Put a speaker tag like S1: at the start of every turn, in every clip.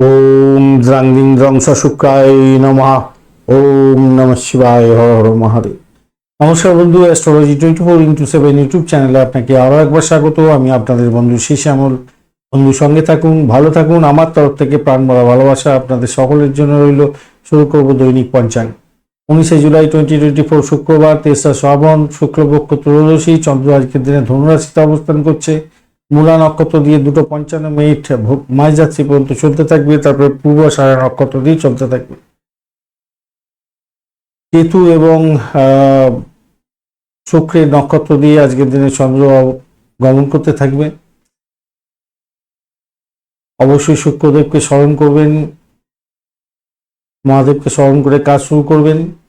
S1: ওম দ্রাং দিং দ্রং শুক্রায় নমঃ। ওম নম শিবায় হর হর মহাদেব। নমস্কার বন্ধু astrology twenty four into seven YouTube চ্যানেলে আপনাকে আরও একবার স্বাগত। আমি আপনাদের বন্ধু শেষ আমল। বন্ধু, সঙ্গে থাকুন, ভালো থাকুন। আমার তরফ থেকে প্রাণ ভরা ভালোবাসা আপনাদের সকলের জন্য রইল। শুরু করব দৈনিক পঞ্চাঙ্গ। উনিশে জুলাই টোয়েন্টি টোয়েন্টি ফোর শুক্রবার, তেসরা শ্রাবণ, শুক্লপক্ষ ত্রয়োদশী। চন্দ্র আজকের দিনে ধনুরাশিতে অবস্থান করছে। মূলা নক্ষত্র দিয়ে দুটো পঞ্চান্ন মিনিট ভো- যাচ্ছি পর্যন্ত চলতে থাকবে, তারপরে পূর্ব সারা নক্ষত্র দিয়ে চলতে থাকবে। কেতু এবং শুক্রের নক্ষত্র দিয়ে আজকের দিনে চন্দ্র গমন করতে থাকবে। অবশ্যই শুক্রদেবকে স্মরণ করবেন, মহাদেবকে স্মরণ করে কাজ শুরু করবেন।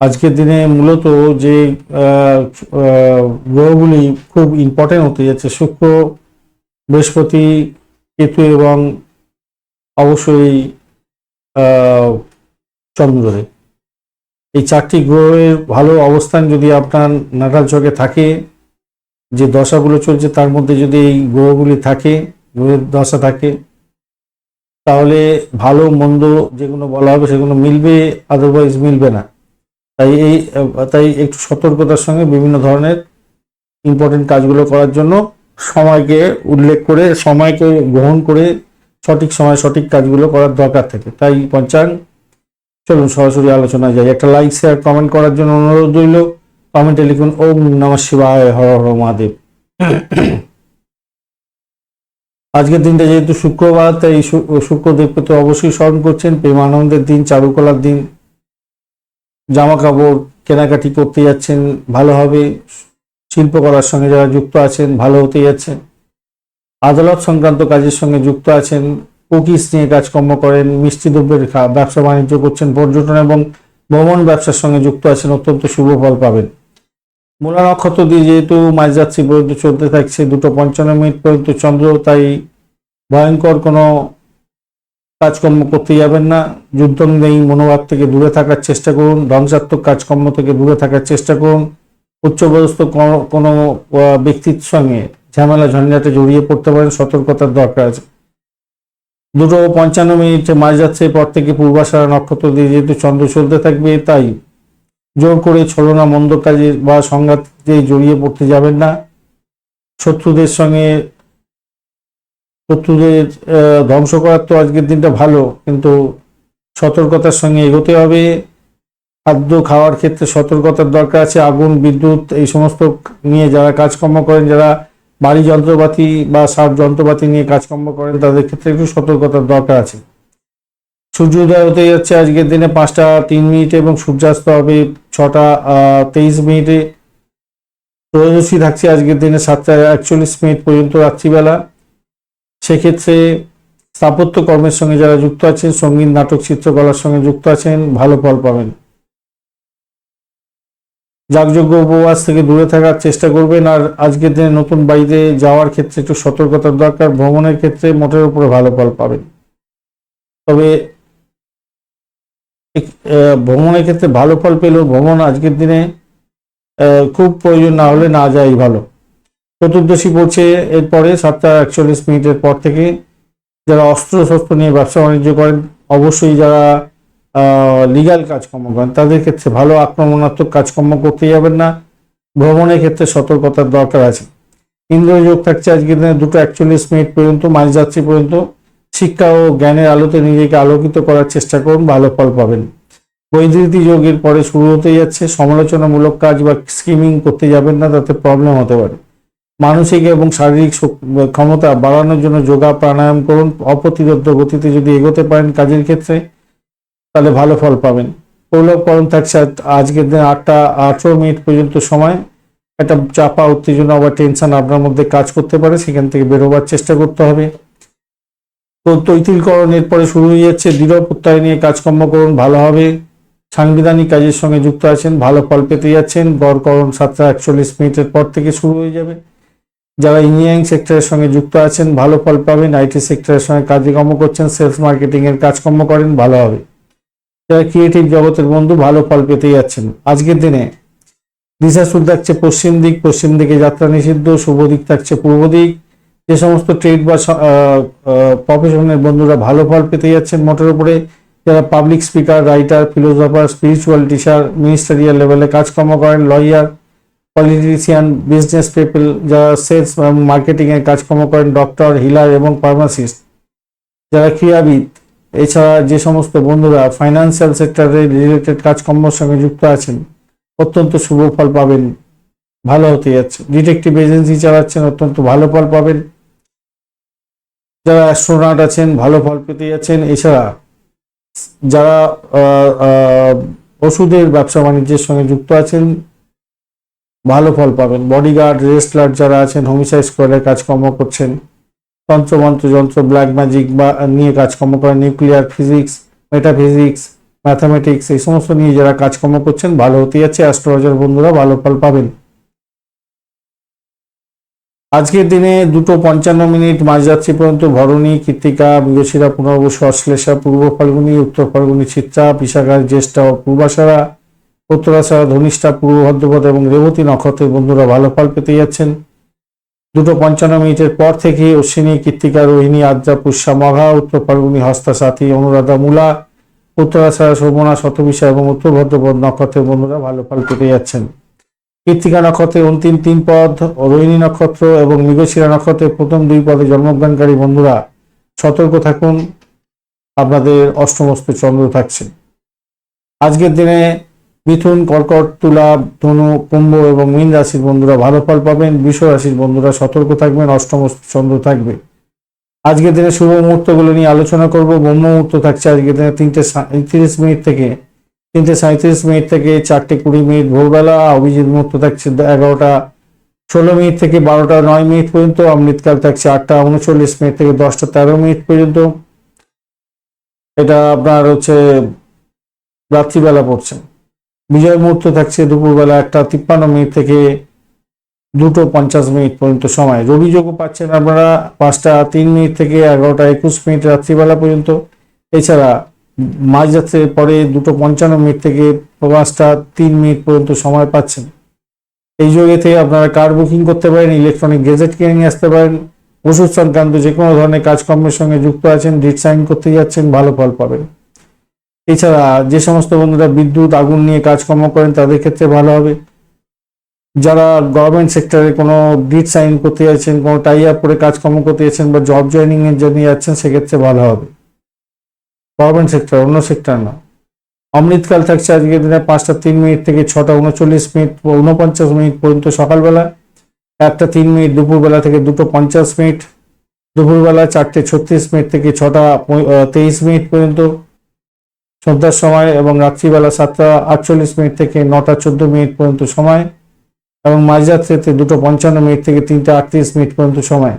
S1: আজকের দিনে মূলত যে গ্রহগুলি খুব ইম্পর্টেন্ট হতে যাচ্ছে শুক্র বৃহস্পতি কেতু এবং অবশ্যই আহ, চন্দ্রদেব এই চারটি গ্রহের ভালো অবস্থান যদি আপনার নাটাল চকে থাকে যে দশাগুলো চলছে তার মধ্যে যদি এই গ্রহগুলি থাকে গ্রহের দশা থাকে তাহলে ভালো মন্দ যেগুলো বলা হবে সেগুলো মিলবে আদারওয়াইজ মিলবে না। তাই এই, তাই একটু সতর্কতার সঙ্গে বিভিন্ন ধরনের ইম্পর্টেন্ট কাজগুলো করার জন্য সময়কে উল্লেখ করে, সময়কে গ্রহণ করে সঠিক সময় সঠিক কাজগুলো করার দরকার থাকে। তাই পঞ্চাঙ্গ চলুন সরাসরি আলোচনায় যাই। একটা লাইক শেয়ার কমেন্ট করার জন্য অনুরোধ রইল। কমেন্টে লিখুন, ওম নমঃ শিবায়, হর হর মহাদেব। আজকের দিনটা যেহেতু শুক্রবার, তাই শুক্রদেবকে তো অবশ্যই স্মরণ করছেন। প্রেমানন্দের দিন, চারুকলার দিন জামা কাপড় কেনাকাটি করতে যাচ্ছেন ভালোভাবে শিল্পকলার সঙ্গে যারা যুক্ত আছেন, ভালো হতে যাচ্ছেন। আদালত সংক্রান্ত কাজের সঙ্গে যুক্ত আছেন, কুকিজ নিয়ে কাজকর্ম করেন, মিষ্টি দ্রব্যের ব্যবসা বাণিজ্য করছেন, পর্যটন এবং ভ্রমণ ব্যবসার সঙ্গে যুক্ত আছেন, অত্যন্ত শুভ ফল পাবেন। মূলা নক্ষত্র দিয়ে যেহেতু মাঝরাত্রি পর্যন্ত চলতে থাকছে, দুটো পঞ্চান্ন মিনিট পর্যন্ত চন্দ্র, তাই ভয়ঙ্কর কোনো কাজকর্ম করতে যাবেন না। যুদ্ধ নেই মনোভাব থেকে দূরে থাকার চেষ্টা করুন, ধ্বংসাত্মক কাজকর্ম থেকে দূরে থাকার চেষ্টা করুন। উচ্চপদস্থ কোনো ব্যক্তির সঙ্গে ঝামেলা, ঝঞ্ঝাটে জড়িয়ে পড়তে পারেন, সতর্কতার দরকার আছে। দুটো পঞ্চান্ন মিনিটে মাঝরাত্রির পর থেকে পূর্বাশারা নক্ষত্র দিয়ে যেহেতু চন্দ্র চলতে থাকবে, তাই জোর করে ছলনা মন্দ কাজে বা সংঘাতে জড়িয়ে পড়তে যাবেন না। শত্রুদের সঙ্গে শত্রুদের ধ্বংস করার তো আজকের দিনটা ভালো, কিন্তু সতর্কতার সঙ্গে এগোতে হবে। খাদ্য, খাওয়ার ক্ষেত্রে সতর্কতার দরকার আছে, আগুন, বিদ্যুৎ, এই সমস্ত নিয়ে যারা কাজকর্ম করেন, যারা বাড়ি যন্ত্রপাতি বা সার যন্ত্রপাতি নিয়ে কাজকর্ম করেন, তাদের ক্ষেত্রে একটু সতর্কতার দরকার আছে। সূর্যোদয় হতে যাচ্ছে আজকের দিনে পাঁচটা তিন মিনিটে এবং সূর্যাস্ত হবে ছটা তেইশ মিনিটে। ত্রয়োদশী থাকছে আজকের দিনে সাতটা একচল্লিশ মিনিট পর্যন্ত রাত্রিবেলা। সেক্ষেত্রে স্থাপত্য কর্মের সঙ্গে যারা যুক্ত আছেন, সংগীত, নাটক, চিত্রকলার সঙ্গে যুক্ত আছেন, ভালো ফল পাবেন। যাগযজ্ঞ উপবাস থেকে দূরে থাকার চেষ্টা করবেন আর আজকের দিনে নতুন বাড়িতে যাওয়ার ক্ষেত্রে একটু সতর্কতার দরকার, ভ্রমণের ক্ষেত্রে মোটের উপরে ভালো ফল পাবেন। তবে ভ্রমণের ক্ষেত্রে ভালো ফল পেলেও ভ্রমণ আজকের দিনে খুব প্রয়োজন না হলে না যাই ভালো। চতুর্দশী পড়ছে এরপরে সাতটা একচল্লিশ মিনিটের পর থেকে যারা অস্ত্র শস্ত্র নিয়ে ব্যবসা বাণিজ্য করেন, অবশ্যই যারা লিগাল কাজকর্ম করেন, তাদের ক্ষেত্রে ভালো আক্রমণাত্মক কাজকর্ম করতে যাবেন না। ভ্রমণের ক্ষেত্রে সতর্কতার দরকার আছে। ইন্দ্রযোগ থাকছে আজকের দিনে দুটো একচল্লিশ মিনিট পর্যন্ত, মাঝরাত্রি পর্যন্ত। শিক্ষা ও জ্ঞানের আলোতে নিজেকে আলোকিত করার চেষ্টা করুন, ভালো ফল পাবেন। বৈদ্যুতি যোগের পরে শুরু হতে যাচ্ছে। সমালোচনামূলক কাজ বা স্কিমিং করতে যাবেন না, তাতে প্রবলেম হতে পারে। মানসিক এবং শারীরিক ক্ষমতা বাড়ানোর জন্য যোগা, প্রাণায়াম করুন। অপ্রতিরোধ গতিতে যদি এগোতে পারেন কাজের ক্ষেত্রে, তাহলে ভালো ফল পাবেন। প্রলোভকরণ থাকছে আজ- আজকের দিনে আটটা আঠেরো মিনিট পর্যন্ত সময়। একটা চাপা, উত্তেজনা বা টেনশন আপনার মধ্যে কাজ করতে পারে। সেখান থেকে বেরোবার চেষ্টা করতে হবে। তো পরে শুরু হয়ে যাচ্ছে। দৃঢ় প্রত্যয় নিয়ে কাজকর্ম করুন, ভালো হবে। সাংবিধানিক কাজের সঙ্গে যুক্ত আছেন, ভালো ফল পেতে যাচ্ছেন। গড়করণ সাতটা একচল্লিশ মিনিটের পর থেকে শুরু হয়ে যাবে। যারা ইঞ্জিনিয়ারিং সেক্টরের সঙ্গে যুক্ত আছেন, ভালো ফল পাবেন আইটি সেক্টরের সঙ্গে কাজকর্ম করছেন সেলস মার্কেটিং এর কাজকর্ম করেন, ভালো হবে। যারা ক্রিয়েটিভ জগতের বন্ধু, ভালো ফল পেতে যাচ্ছেন। আজকের দিনে দিশা সুদ থাকছে পশ্চিম দিক, পশ্চিম দিকে যাত্রা নিষিদ্ধ, শুভ দিক থাকছে পূর্ব দিক। যে সমস্ত ট্রেড বা প্রফেশনের বন্ধুরা ভালো ফল পেতে যাচ্ছেন মোটের উপরে। যারা public speaker writer philosopher spiritual teacher ministerial লেভেলে কাজকর্ম করেন লয়ার পলিটিশিয়ান বিজনেস পিপল যারা সেলস এবং মার্কেটিং এর কাজকর্ম করেন ডক্টর হিলার এবং ফার্মাসিস্ট যারা ক্রীড়াবিদ, এছাড়া যে সমস্ত বন্ধুরা ফাইন্যান্সিয়াল সেক্টরে রিলেটেড কাজকর্মের সঙ্গে যুক্ত আছেন, অত্যন্ত শুভ ফল পাবেন, ভালো হতে যাচ্ছে। ডিটেকটিভ এজেন্সি চালাচ্ছেন, অত্যন্ত ভালো ফল পাবেন। যারা অ্যাস্ট্রোনাট আছেন, ভালো ফল পেতে যাচ্ছেন। এছাড়া যারা ওষুধের ব্যবসা বাণিজ্যের সঙ্গে যুক্ত আছেন ভালো ফল পাবেন। বডিগার্ড রেস্টলার যারা আছেন হোমিসাইড স্কোয়াডের কাজকর্ম করছেন, তন্ত্রমন্ত্র, যন্ত্র ব্ল্যাক ম্যাজিক বা নিয়ে কাজকর্ম করেন নিউক্লিয়ার ফিজিক্স মেটাফিজিক্স ম্যাথামেটিক্স এই সমস্ত নিয়ে যারা কাজকর্ম করছেন, ভালো হতে যাচ্ছে। অ্যাস্ট্রোলজার বন্ধুরা, ভালো ফল পাবেন। আজকের দিনে দুটো পঞ্চান্ন মিনিট মাঝরাত্রি পর্যন্ত ভরণী, কৃত্তিকা মৃগশিরা পুনর্বসু, অশ্লেষা, পূর্ব ফাল্গুনী, উত্তর ফাল্গুনী চিত্রা বিশাখা জ্যেষ্ঠা পূর্বাশারা। উত্তরাশারা ধনিষ্ঠা, পূর্ব ভদ্রপদ এবং রেবতী নক্ষত্রের বন্ধুরা ভালো ফল পেতে যাচ্ছেন। দুটো পঞ্চান্ন মিনিটের পর থেকে অশ্বিনী, কৃত্তিকা, রোহিণী আদ্রা পুষ্যা মঘা উত্তর ফাল্গুনী, হস্তা সাথী, অনুরাধা মূলা উত্তরাশারা শোভনা, শতবিশা এবং উত্তর ভদ্রপদ নক্ষত্রের বন্ধুরা ভালো ফল পেতে যাচ্ছেন। কৃত্তিকা নক্ষত্রের অন্তিম তিন পদ, রোহিণী নক্ষত্র এবং মৃগশিরা নক্ষত্রের প্রথম দুই পদে জন্মগ্রহণকারী বন্ধুরা সতর্ক থাকুন। আপনাদের অষ্টমস্ত চন্দ্র থাকছে। আজকের দিনে মিথুন, কর্কট, তুলা, ধনু, কুম্ভ এবং মীন রাশির বন্ধুরা ভালো ফল পাবেন, বৃষ রাশির বন্ধুরা সতর্ক থাকবেন, অষ্টম চন্দ্র থাকবে। আজকের দিনে শুভ মুহূর্তগুলো নিয়ে আলোচনা করব। ব্রহ্ম মুহূর্ত থাকছে আজকের দিনে তিনটে তিরিশ মিনিট থেকে। তিনটে সাঁত্রিশ মিনিট থেকে চারটে কুড়ি মিনিট ভোরবেলা, অভিজিৎ মুহূর্ত থাকছে এগারোটা ষোলো মিনিট থেকে বারোটা নয় মিনিট পর্যন্ত, অমৃতকাল থাকছে আটটা উনচল্লিশ মিনিট থেকে দশটা তেরো মিনিট পর্যন্ত। এটা আপনার হচ্ছে রাত্রিবেলা পড়ছে। বিজয় মুহূর্ত থাকছে দুপুরবেলা একটা তিপ্পান্ন মিনিট থেকে দুটো পঞ্চাশ মিনিট পর্যন্ত সময়। রবি যোগও পাচ্ছেন আপনারা পাঁচটা তিন মিনিট থেকে এগারোটা একুশ মিনিট রাত্রিবেলা পর্যন্ত। এছাড়া মাঝরাত্রের পরে দুটো পঞ্চান্ন মিনিট থেকে পাঁচটা তিন মিনিট পর্যন্ত সময় পাচ্ছেন। এই যোগেতে আপনারা কার বুকিং করতে পারেন, ইলেকট্রনিক গেজেট কিনে নিয়ে আসতে পারেন, ওষুধ সংক্রান্ত যে কোনো ধরনের কাজকর্মের সঙ্গে যুক্ত আছেন, ডিট সাইন করতে যাচ্ছেন, ভালো ফল পাবেন। এছাড়া যে সমস্ত বন্ধুরা বিদ্যুৎ, আগুন নিয়ে কাজকর্ম করেন, তাদের ক্ষেত্রে ভালো হবে। যারা গভর্নমেন্ট সেক্টরে কোনো ডিট সাইন করতে যাচ্ছেন, কোনো টাই আপ করে কাজকর্ম করতে যাচ্ছেন বা জব জয়েনিং এর জন্য যাচ্ছেন, সেক্ষেত্রে ভালো হবে। গভর্নমেন্ট সেক্টর অন্য সেক্টর না। অমৃতকাল থাকছে আজকের দিনে পাঁচটা তিন মিনিট থেকে ছটা উনচল্লিশ মিনিট, উনপঞ্চাশ মিনিট পর্যন্ত সকালবেলা, একটা তিন মিনিট দুপুরবেলা থেকে দুটো পঞ্চাশ মিনিট, দুপুরবেলা চারটে ছত্রিশ মিনিট থেকে ছটা তেইশ মিনিট পর্যন্ত সন্ধ্যার সময় এবং রাত্রিবেলা সাতটা আটচল্লিশ মিনিট থেকে নটা চোদ্দ মিনিট পর্যন্ত সময় এবং মাঝরাত্রিতে দুটো পঞ্চান্ন মিনিট থেকে তিনটে আটত্রিশ মিনিট পর্যন্ত সময়।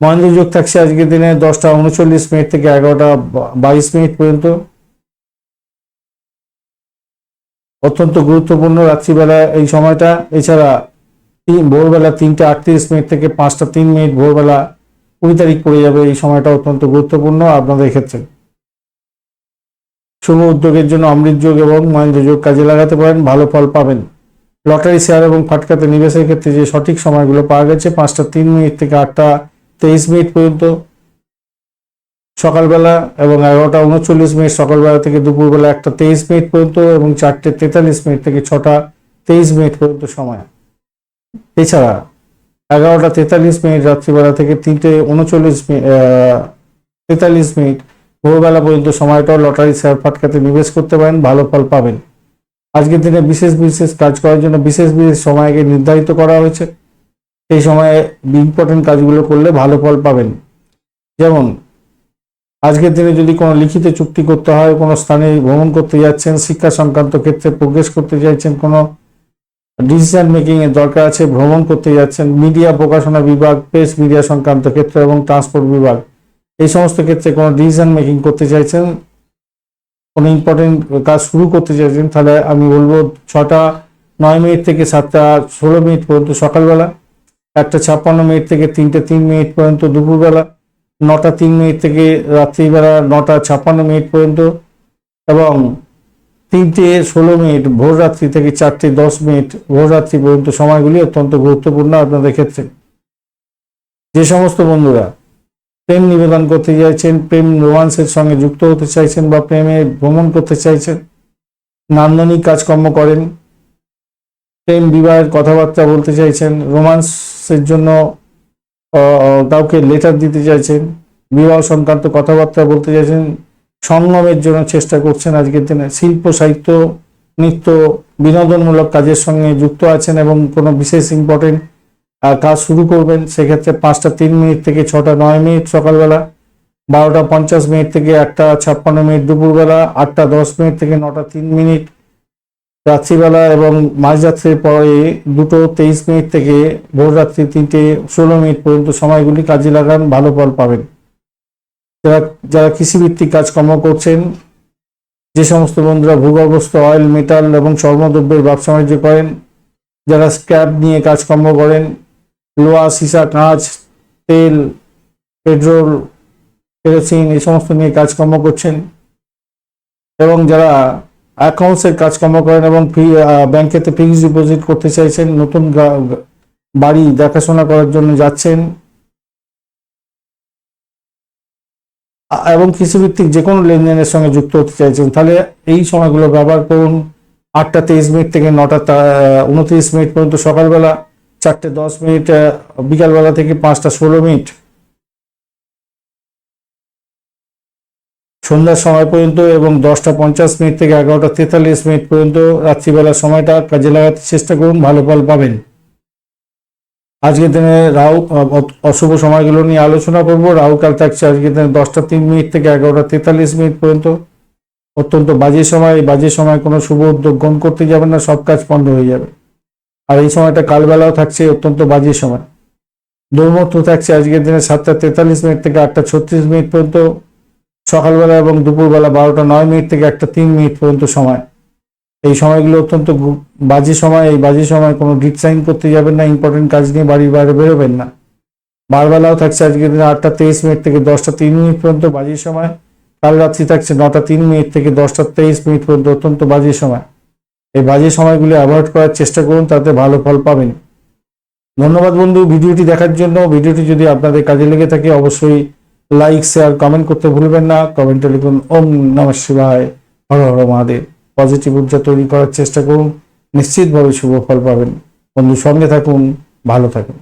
S1: মহেন্দ্র যোগ থাকছে আজকের দিনে দশটা উনচল্লিশ মিনিট থেকে এগারোটা বাইশ মিনিট পর্যন্ত। অত্যন্ত গুরুত্বপূর্ণ রাত্রিবেলা এই সময়টা। এছাড়া ভোরবেলা তিনটে আটত্রিশ মিনিট থেকে পাঁচটা তিন মিনিট ভোরবেলা কুড়ি তারিখ পড়ে যাবে। এই সময়টা অত্যন্ত গুরুত্বপূর্ণ আপনাদের ক্ষেত্রে। শুভ উদ্যোগের জন্য অমৃত যোগ এবং মহেন্দ্র যোগ কাজে লাগাতে পারেন, ভালো ফল পাবেন। লটারি শেয়ার এবং ফাটকাতে নিবেশের ক্ষেত্রে যে সঠিক সময়গুলো পাওয়া গেছে, পাঁচটা তিন মিনিট থেকে আটটা তেইশ মিনিট পর্যন্ত। সকালবেলা এবং এগারোটা উনচল্লিশ মিনিট, সকালবেলা থেকে দুপুরবেলা একটা তেইশ মিনিট পর্যন্ত এবং চারটে তেতাল্লিশ মিনিট থেকে ছটা তেইশ মিনিট পর্যন্ত সময়। এছাড়া এগারোটা তেতাল্লিশ মিনিট, রাত্রিবেলা থেকে তিনটে উনচল্লিশ মিনিট তেতাল্লিশ মিনিট ভোরবেলা পর্যন্ত সময়টাও লটারি শেয়ার ফাটকাতে নিবেশ করতে পারেন, ভালো ফল পাবেন। আজকের দিনে বিশেষ বিশেষ কাজ করার জন্য বিশেষ বিশেষ সময়কে নির্ধারিত করা হয়েছে। সেই সময়ে ইম্পর্টেন্ট কাজগুলো করলে ভালো ফল পাবেন। যেমন, আজকের দিনে যদি কোনো লিখিত চুক্তি করতে হয়, কোনো স্থানে ভ্রমণ করতে যাচ্ছেন, শিক্ষা সংক্রান্ত ক্ষেত্রে প্রোগ্রেস করতে চাইছেন, কোনো ডিসিশন মেকিং এর দরকার আছে, ভ্রমণ করতে যাচ্ছেন মিডিয়া প্রকাশনা বিভাগ প্রেস মিডিয়া সংক্রান্ত ক্ষেত্র এবং ট্রান্সপোর্ট বিভাগ এই সমস্ত ক্ষেত্রে কোনো ডিসিশন মেকিং করতে চাইছেন? কোনো ইম্পর্টেন্ট কাজ শুরু করতে চাইছেন? তাহলে আমি বলব ছটা, নয় মিনিট থেকে সাতটা, ষোলো মিনিট পর্যন্ত সকালবেলা, একটা ছাপ্পান্ন মিনিট থেকে তিনটে, তিন মিনিট পর্যন্ত দুপুরবেলা, নটা, তিন মিনিট থেকে রাত্রিবেলা নটা, ছাপ্পান্ন মিনিট পর্যন্ত এবং তিনটে, ষোলো মিনিট, ভোর রাত্রি থেকে চারটে, দশ মিনিট, ভোর রাত্রি পর্যন্ত সময়গুলি অত্যন্ত গুরুত্বপূর্ণ আপনাদের ক্ষেত্রে। যে সমস্ত বন্ধুরা প্রেম নিবেদন করতে চাইছেন, প্রেম রোমান্সের সঙ্গে যুক্ত হতে চাইছেন বা প্রেমে ভ্রমণ করতে চাইছেন, নান্দনিক কাজকর্ম করেন, প্রেম বিবাহের কথাবার্তা বলতে চাইছেন, রোমান্সের জন্য কাউকে লেটার দিতে চাইছেন, বিবাহ সংক্রান্ত কথাবার্তা বলতে চাইছেন সঙ্গমের জন্য চেষ্টা করছেন আজকের দিনে। শিল্প, সাহিত্য, নৃত্য বিনোদনমূলক কাজের সঙ্গে যুক্ত আছেন এবং কোনো বিশেষ ইম্পর্টেন্ট কাজ শুরু করবেন সেক্ষেত্রে পাঁচটা তিন মিনিট থেকে ছটা নয় মিনিট সকালবেলা, বারোটা পঞ্চাশ মিনিট থেকে একটা ছাপ্পান্ন মিনিট দুপুরবেলা, আটটা দশ মিনিট থেকে নটা তিন মিনিট রাত্রিবেলা এবং মাঝরাত্রির পরে দুটো তেইশ মিনিট থেকে ভোররাত্রি তিনটে ষোলো মিনিট পর্যন্ত সময়গুলি কাজে লাগান, ভালো ফল পাবেন। যারা যারা কৃষিভিত্তিক কাজকর্ম করছেন, যে সমস্ত বন্ধুরা ভূগর্ভস্থ অয়েল মেটাল এবং চর্মদ্রব্যের ব্যবসা বাণিজ্য করেন, যারা স্ক্র্যাপ নিয়ে কাজকর্ম করেন লোহা, সীসা, কাঁচ, তেল, পেট্রোল, কেরোসিন এই সমস্ত নিয়ে কাজকর্ম করছেন। এবং যারা অ্যাকাউন্টসের কাজকর্ম করেন এবং ব্যাংকেতে ফিক্সড ডিপোজিট করতে চাইছেন, নতুন বাড়ি দেখাশোনা করার জন্য যাচ্ছেন। এবং কৃষিভিত্তিক যে কোনো লেনদেনের সঙ্গে যুক্ত হতে চাইছেন, তাহলে এই সময়গুলো ব্যবহার করুন। আটটা তেইশ মিনিট থেকে নটা উনত্রিশ মিনিট পর্যন্ত সকালবেলা চারটে দশ মিনিট বিকালবেলা থেকে পাঁচটা ষোলো মিনিট। সন্ধ্যার সময় পর্যন্ত এবং দশটা পঞ্চাশ মিনিট থেকে এগারোটা তেতাল্লিশ মিনিট পর্যন্ত রাত্রিবেলার সময়টা কাজে লাগাতে চেষ্টা করুন, ভালো ফল পাবেন। আজকের দিনে রাহু অশুভ সময়গুলো নিয়ে আলোচনা করব। রাহুকাল থাকছে আজকের দিনে দশটা তিন মিনিট থেকে এগারোটা তেতাল্লিশ মিনিট পর্যন্ত। অত্যন্ত বাজে সময় বাজে সময় কোনো শুভ উদ্যোগ গ্রহণ করতে যাবেন না, সব কাজ বন্ধ হয়ে যাবে। আর এই সময়টা কালবেলাও থাকছে অত্যন্ত বাজে সময়। দুর্মূর্ত থাকছে আজকের দিনে সাতটা তেতাল্লিশ মিনিট থেকে আটটা ছত্রিশ মিনিট পর্যন্ত, সকালবেলা এবং দুপুরবেলা বারোটা নয় মিনিট থেকে একটা তিন মিনিট পর্যন্ত সময়। এই সময়গুলো অত্যন্ত বাজে সময়, এই বাজে সময় কোনো ডিট সাইন করতে যাবেন না ইম্পর্টেন্ট কাজ নিয়ে বাড়ির বাইরে বেরোবেন না। বারবেলাও থাকছে আজকের দিনে আটটা তেইশ মিনিট থেকে দশটা তিন মিনিট পর্যন্ত বাজে সময়। কাল রাত্রি থাকছে নটা তিন মিনিট থেকে দশটা তেইশ মিনিট পর্যন্ত অত্যন্ত বাজে সময়। এই বাজে সময়গুলি অ্যাভয়েড করার চেষ্টা করুন, তাতে ভালো ফল পাবেন। ধন্যবাদ বন্ধু, ভিডিওটি দেখার জন্য। ভিডিওটি যদি আপনাদের কাজে লেগে থাকে, অবশ্যই লাইক শেয়ার কমেন্ট করতে ভুলবেন না। কমেন্টে লিখুন, ওম নম শিবায়, হর হর মহাদেব। পজিটিভ ঊর্জা তৈরি করার চেষ্টা করুন। নিশ্চিতভাবে শুভ ফল পাবেন। বন্ধু, সঙ্গে থাকুন, ভালো থাকুন।